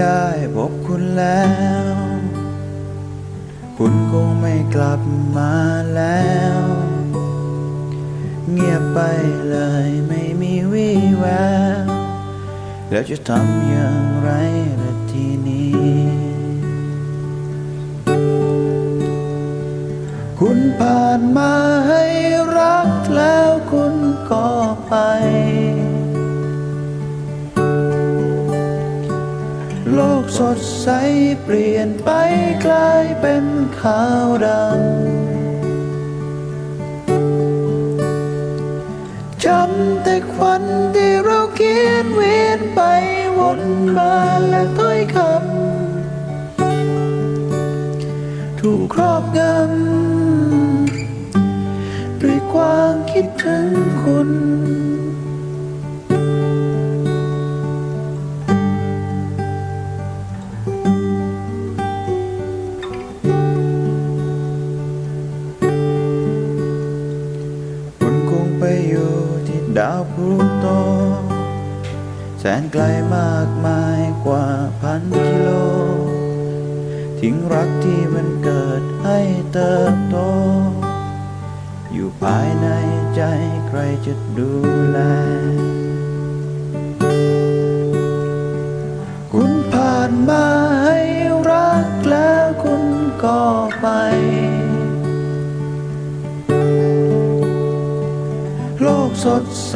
ได้พบคุณแล้ว คุณคงไม่กลับมาแล้ว เงียบไปเลยไม่มีวี่แวว แล้วจะทำอย่างไรละทีนี้ คุณผ่านมาให้รักแล้วคุณก็ไป สดใสเปลี่ยนไปกลายเป็นขาวดำจำแต่ควันที่เราเขียนเวียนไปวนมาและถ้อยคำถูกครอบงำด้วยความคิดถึงคุณคุณ ดาวพลูโต แสนไกลมากมายกว่าพันกิโล ทิ้งรักที่มันเกิดให้เติบโต อยู่ภายในใจใครจะดูแล กสดใส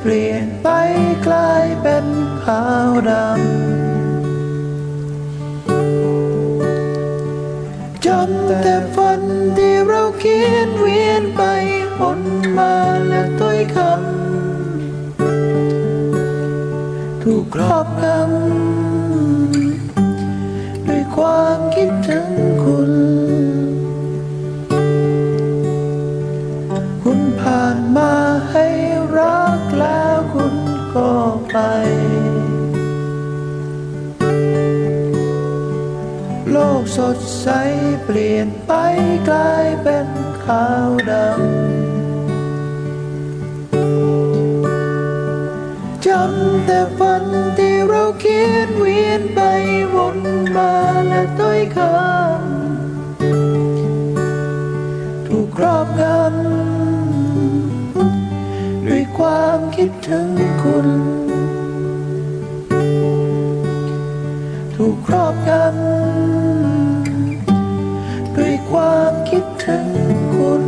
เปลี่ยนไปกลายเป็นขาวดำจำแต่ฝันที่เราเขียนเวียนไปวนมาและถ้อยคำถูกครอบงำด้วยความคิดถึงคุณคุณผ่านมา ให้รักแล้วคุณก็ไป โลกสดใสเปลี่ยนไปกลายเป็นขาวดำจำแต่ฝันที่เราเขียนเวียนไปวน ถูกครอบงำด้วยความคิดถึงคุณ